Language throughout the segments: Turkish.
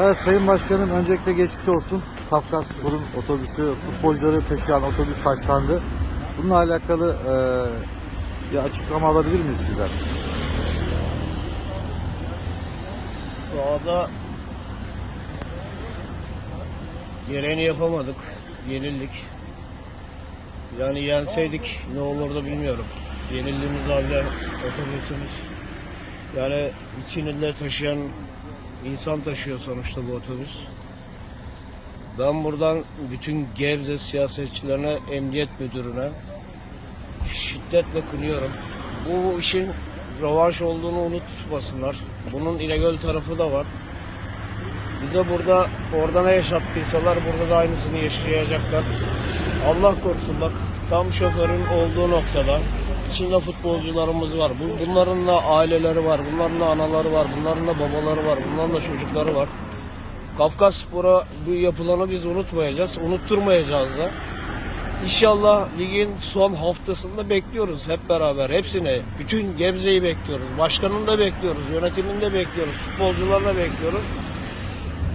Evet Sayın Başkanım öncelikle geçmiş olsun. Kafkaspor'un otobüsü, futbolcuları taşıyan otobüs taşlandı. Bununla alakalı e, bir açıklama alabilir miyiz sizden? Sahada gereğini yapamadık. Yenildik. Yani yenseydik ne olurdu bilmiyorum. Yenildiğimiz halde otobüsümüz yani içinde taşıyan insan taşıyor sonuçta bu otobüs. Ben buradan bütün Gebze siyasetçilerine, emniyet müdürüne şiddetle kınıyorum. Bu işin rövanş olduğunu unutmasınlar. Bunun İnegöl tarafı da var. Bize burada orada ne yaşattıysalar burada da aynısını yaşayacaklar. Allah korusun bak tam şoförün olduğu noktada içinde futbolcularımız var. Bu- Bunların da aileleri var, bunların da anaları var, bunların da babaları var, bunların da çocukları var. Kafkas Spor'a bu yapılanı biz unutmayacağız, unutturmayacağız da. İnşallah ligin son haftasında bekliyoruz hep beraber. Hepsini, bütün Gebze'yi bekliyoruz. Başkanını da bekliyoruz, yönetimini de bekliyoruz, futbolcularını da bekliyoruz.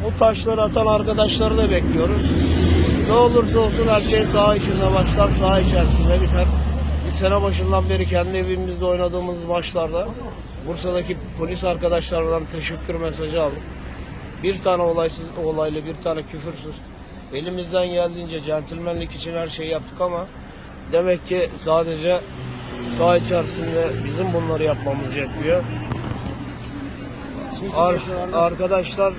Bu taşları atan arkadaşları da bekliyoruz. Ne olursa olsun her şey saha içinde başlar, saha içerisinde biter. Sene başından beri kendi evimizde oynadığımız maçlarda Bursa'daki polis arkadaşlardan teşekkür mesajı aldık. Bir tane olaysız olaylı, bir tane küfürsüz. Elimizden geldiğince centilmenlik için her şeyi yaptık ama demek ki sadece saha içerisinde bizim bunları yapmamız yetmiyor. Ar- arkadaşlar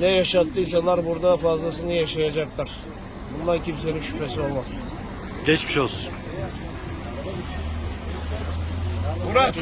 ne yaşattıysalar burada fazlasını yaşayacaklar. Bundan kimsenin şüphesi olmaz. Geçmiş olsun. Murat.